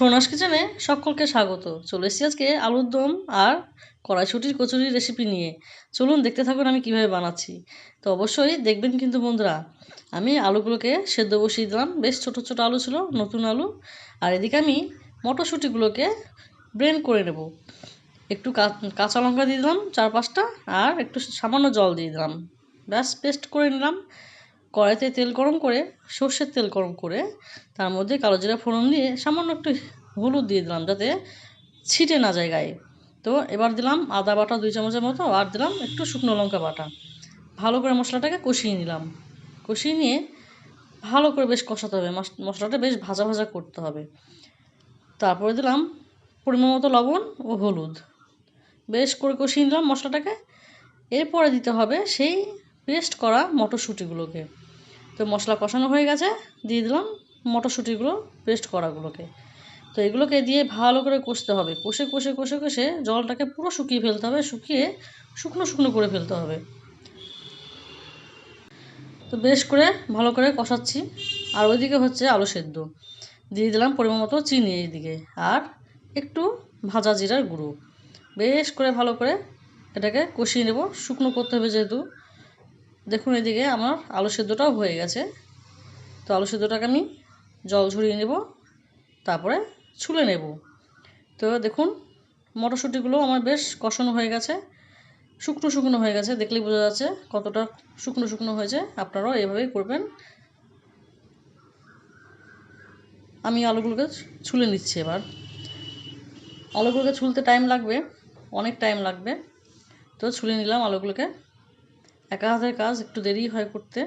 সোনাস কিচেনে সকলকে স্বাগত। চলে এসেছি আজকে আলুর দম আর কড়াইশুটির কচুরির রেসিপি নিয়ে। চলুন দেখতে থাকুন আমি কীভাবে বানাচ্ছি। তো অবশ্যই দেখবেন কিন্তু বন্ধুরা, আমি আলুগুলোকে সেদ্ধ বসিয়ে দিলাম। বেশ ছোট ছোট আলু ছিল, নতুন আলু। আর এদিকে আমি মটরশুঁটিগুলোকে ব্রেন করে নেব। একটু কাঁচা লঙ্কা দিয়ে দিলাম চার পাঁচটা আর একটু সামান্য জল দিয়ে দিলাম। ব্যাস পেস্ট করে নিলাম। কড়াইতে তেল গরম করে, সর্ষের তেল গরম করে, তার মধ্যে কালো জিরা ফোড়ন দিয়ে সামান্য একটু হলুদ দিয়ে দিলাম যাতে ছিটে না যায় গায়ে। তো এবার দিলাম আদা বাটা দুই চামচের মতো আর দিলাম একটু শুকনো লঙ্কা বাটা। ভালো করে মশলাটাকে কষিয়ে নিলাম। কষিয়ে নিয়ে ভালো করে বেশ কষাতে হবে। মশলাটা বেশ ভাজা ভাজা করতে হবে। তারপরে দিলাম পরিমাণ মতো লবণ ও হলুদ। বেশ করে কষিয়ে নিলাম মশলাটাকে। এরপরে দিতে হবে সেই পেস্ট করা মটরশুঁটিগুলোকে। তো মশলা কষানো হয়ে গেছে, দিয়ে দিলাম মটরশুঁটিগুলো পেস্ট করাগুলোকে তো এগুলোকে দিয়ে ভালো করে কষতে হবে। কষে কষে কষে কষে জলটাকে পুরো শুকিয়ে ফেলতে হবে, শুকিয়ে শুকনো শুকনো করে ফেলতে হবে। তো বেশ করে ভালো করে কষাচ্ছি। আর ওইদিকে হচ্ছে আলু সেদ্ধ। দিয়ে দিলাম পরিমাণ মতো চিনি এইদিকে। আর একটু ভাজা জিরার গুঁড়ো। বেশ করে ভালো করে এটাকে কষিয়ে নেব। শুকনো করতে হবে যেহেতু। দেখুন এদিকে আমার আলু সেদ্ধটাও হয়ে গেছে। তো আলু সেদ্ধটাকে আমি জল ঝরিয়ে নেব, তারপরে ছুলে নেব। তো দেখুন, মটরশুঁটিগুলো আমার বেশ কষানো হয়ে গেছে, শুকনো শুকনো হয়ে গেছে। দেখলেই বোঝা যাচ্ছে কতটা শুকনো শুকনো হয়েছে। আপনারাও এভাবেই করবেন। আমি আলুগুলোকে ছুলে নিচ্ছি এবার। আলুগুলোকে ছুলতে টাইম লাগবে, অনেক টাইম লাগবে। তো ছুলে নিলাম আলুগুলোকে। একা হাতের কাজ, একটু দেরি হয় করতে।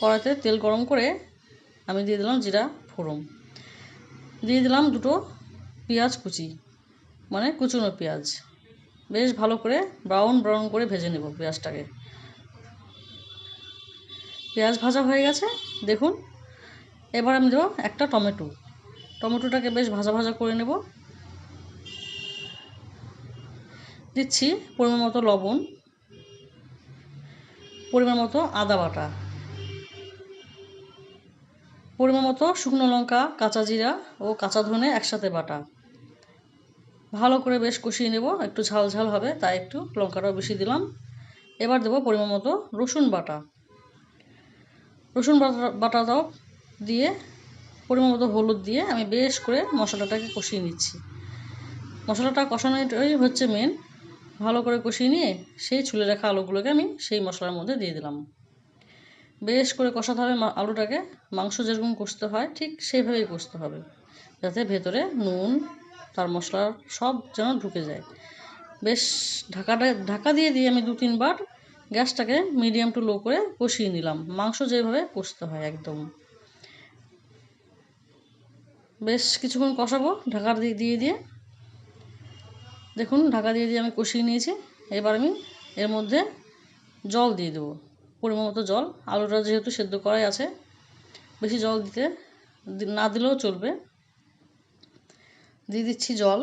কড়াইতে তেল গরম করে আমি দিয়ে দিলাম জিরা ফোড়ন। দিয়ে দিলাম দুটো পেঁয়াজ কুচি মানে কুচুনো পেঁয়াজ। বেশ ভালো করে ব্রাউন ব্রাউন করে ভেজে নেব পেঁয়াজটাকে। পেঁয়াজ ভাজা হয়ে গেছে, দেখুন। এবার আমি দেবো একটা টমেটো। টমেটোটাকে বেশ ভাজা ভাজা করে নেব। দিচ্ছি পরিমাণ মতো লবণ, পরিমাণ মতো আদা বাটা, পরিমাণ মতো শুকনো লঙ্কা, কাঁচা জিরা ও কাঁচা ধনে একসাথে বাটা। ভালো করে বেশ কষিয়ে নেব, একটু ঝাল ঝাল হবে, তাই একটু লঙ্কাটাও বেশি দিলাম। এবার দেবো পরিমাণ মতো রসুন বাটা। রসুন বাটা, বাটাটাও দিয়ে পরিমাণ মতো হলুদ দিয়ে আমি বেশ করে মশলাটাকে কষিয়ে নিচ্ছি। মশলাটা কষানোটাই হচ্ছে মেন ভালো করে কষিয়ে নিয়ে সেই ছুলে রাখা আলুগুলোকে আমি সেই মশলার মধ্যে দিয়ে দিলাম। বেশ করে কষাতে হবে আলুটাকে। মাংস যেরকম কষতে হয়, ঠিক সেইভাবেই কষতে হবে। যাতে ভেতরে নুন, তার মশলা সব যেন ঢুকে যায়। বেশ ঢাকাটা, ঢাকা দিয়ে দিয়ে আমি দু তিনবার গ্যাসটাকে মিডিয়াম টু লো করে কষিয়ে নিলাম। মাংস যেভাবে কষতে হয় একদম। বেশ কিছুক্ষণ কষাবো ঢাকা দিয়ে দিয়ে দিয়ে। দেখুন, ঢাকা দিয়ে দিয়ে আমি কষিয়ে নিয়েছি। এবার আমি এর মধ্যে জল দিয়ে দেবো, পরিমাণ মতো জল। আলুটা যেহেতু সেদ্ধ করাই আছে, বেশি জল দিতে না দিলেও চলবে। দিয়ে দিচ্ছি জল।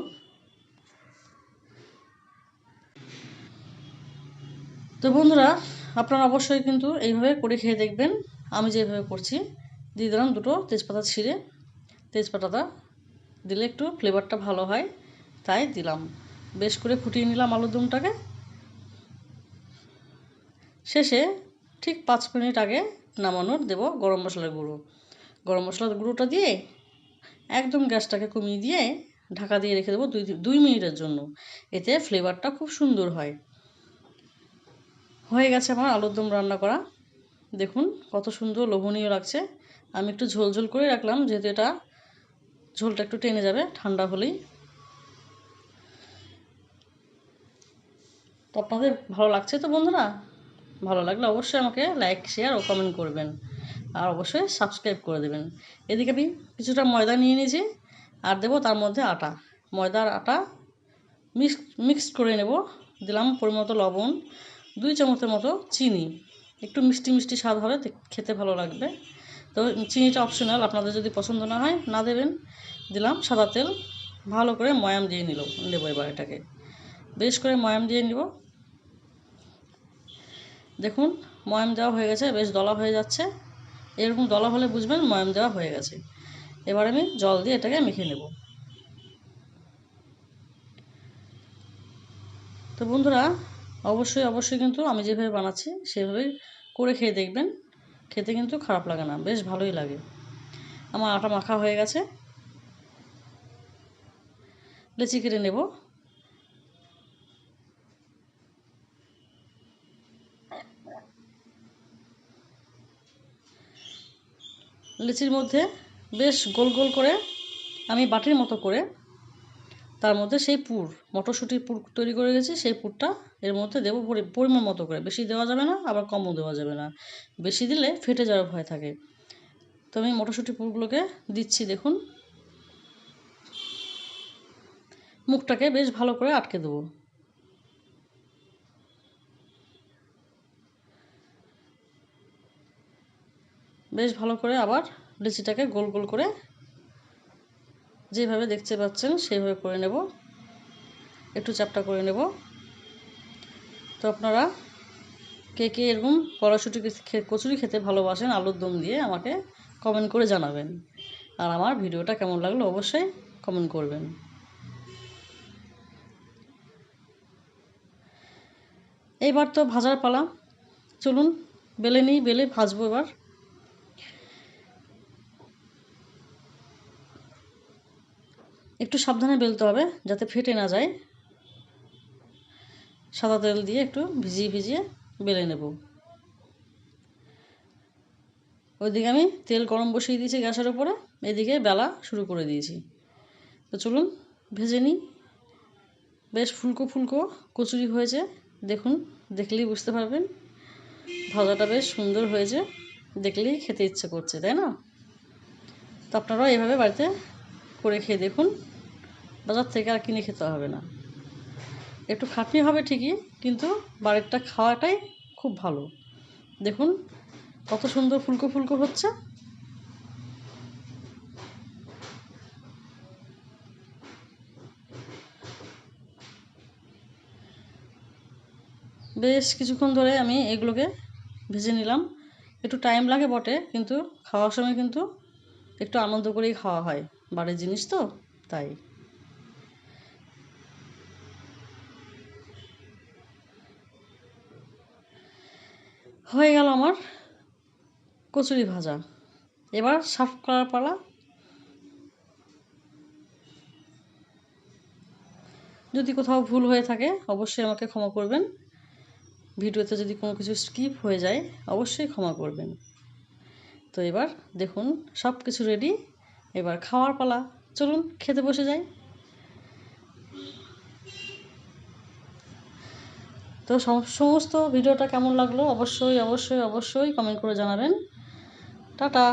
তো বন্ধুরা, আপনারা অবশ্যই কিন্তু এইভাবে করে খেয়ে দেখবেন। আমি যেভাবে করছি, দিয়ে দিলাম দুটো তেজপাতা ছিঁড়ে। তেজপাতাটা দিলে একটু ফ্লেভারটা ভালো হয়, তাই দিলাম। বেশ করে ফুটিয়ে নিলাম আলুর দমটাকে শেষে ঠিক পাঁচ মিনিট আগে নামানোর দেব গরম মশলার গুঁড়ো। গরম মশলার গুঁড়োটা দিয়ে একদম গ্যাসটাকে কমিয়ে দিয়ে ঢাকা দিয়ে রেখে দেবো দুই দুই মিনিটের জন্য। এতে ফ্লেভারটা খুব সুন্দর হয়। হয়ে গেছে আমার আলুর দম রান্না করা। দেখুন কত সুন্দর লোভনীয় লাগছে। আমি একটু ঝোল ঝোল করে রাখলাম, যেহেতু এটা ঝোলটা একটু টেনে যাবে, ঠান্ডা হলেই। তো আপনাদের ভালো লাগছে তো বন্ধুরা? ভালো লাগলে অবশ্যই আমাকে লাইক শেয়ার ও কমেন্ট করবেন। আর অবশ্যই সাবস্ক্রাইব করে দেবেন। এদিকে আমি কিছুটা ময়দা নিয়ে নিয়েছি, আর দেবো তার মধ্যে আটা। ময়দার আটা মিক্স মিক্সড করে নেব। দিলাম পরিমতো লবণ, দুই চামচের মতো চিনি। একটু মিষ্টি মিষ্টি স্বাদ হবে খেতে ভালো লাগবে। তো চিনিটা অপশনাল আপনাদের যদি পছন্দ না হয়, না দেবেন। দিলাম সাদা তেল, ভালো করে ময়াম দিয়ে নিল নেব এবার এটাকে। বেশ করে ময়াম দিয়ে নিব। দেখুন, ময়াম দেওয়া হয়ে গেছে, বেশ দলা হয়ে যাচ্ছে। এরকম দলা হলে বুঝবেন ময়াম দেওয়া হয়ে গেছে। এবার আমি জল দিয়ে এটাকে মেখে নেব। তো বন্ধুরা, অবশ্যই অবশ্যই কিন্তু আমি যেভাবে বানাচ্ছি সেভাবেই করে খেয়ে দেখবেন। খেতে কিন্তু খারাপ লাগে না, বেশ ভালোই লাগে। আমার আটা মাখা হয়ে গেছে। লেচি কেটে নেব। লিচির মধ্যে বেশ গোল গোল করে আমি বাটির মতো করে তার মধ্যে সেই পুর, মটরশুঁটির পুর তৈরি করে গেছি সেই পুরটা এর মধ্যে দেবো পরিমাণ মতো করে। বেশি দেওয়া যাবে না, আবার কমও দেওয়া যাবে না। বেশি দিলে ফেটে যাওয়ার ভয় থাকে। তো আমি মটরশুঁটির পুরগুলোকে দিচ্ছি, দেখুন। মুখটাকে বেশ ভালো করে আটকে দেবো। বেশ ভালো করে আবার লিচিটাকে গোল গোল করে যেভাবে দেখতে পাচ্ছেন সেইভাবে করে নেব। একটু চাপটা করে নেব। তো আপনারা কে কে এরকম কড়াশুটি কচুরি খেতে ভালোবাসেন, আলুর দম দিয়ে আমাকে কমেন্ট করে জানাবেন। আর আমার ভিডিওটা কেমন লাগল অবশ্যই কমেন্ট করবেন। এইবার তো ভাজার পালা। চলুন, বেলে নিই, বেলে ভাজবো এবার। একটু সাবধানে বেলতে হবে যাতে ফেটে না যায়। সাদা তেল দিয়ে একটু ভিজিয়ে ভিজিয়ে বেলে নেব। ওইদিকে আমি তেল গরম বসিয়ে দিয়েছি গ্যাসের উপরে, এদিকে বেলা শুরু করে দিয়েছি। তো চলুন ভেজে নিই। বেশ ফুলকো ফুলকো কচুরি হয়েছে, দেখুন, দেখলেই বুঝতে পারবেন। ভাজাটা বেশ সুন্দর হয়েছে, দেখলেই খেতে ইচ্ছে করছে, তাই না? তো আপনারাও এভাবে বাড়িতে করে খেয়ে দেখুন, বাজার থেকে আর কিনে খেতে হবে না। একটু খাটনি হবে ঠিকই, কিন্তু বাড়িরটা খাওয়াটাই খুব ভালো। দেখুন কত সুন্দর ফুলকো ফুলকো হচ্ছে। বেশ কিছুক্ষণ ধরে আমি এগুলোকে ভেজে নিলাম। একটু টাইম লাগে বটে, কিন্তু খাওয়ার সময় কিন্তু একটু আনন্দ করেই খাওয়া হয়। বাড়ির জিনিস তো, তাই। হয়ে গেল আমার কচুরি ভাজা। এবার সার্ভ করার পালা। যদি কোথাও ভুল হয়ে থাকে, অবশ্যই আমাকে ক্ষমা করবেন। ভিডিওতে যদি কোনো কিছু স্কিপ হয়ে যায়, অবশ্যই ক্ষমা করবেন। তো এবার দেখুন সব কিছু রেডি এবার খাওয়ার পালা। চলুন, খেতে বসে যাই। তো সমস্ত ভিডিওটা কেমন লাগল? অবশ্যই অবশ্যই অবশ্যই কমেন্ট করে জানাবেন। টাটা!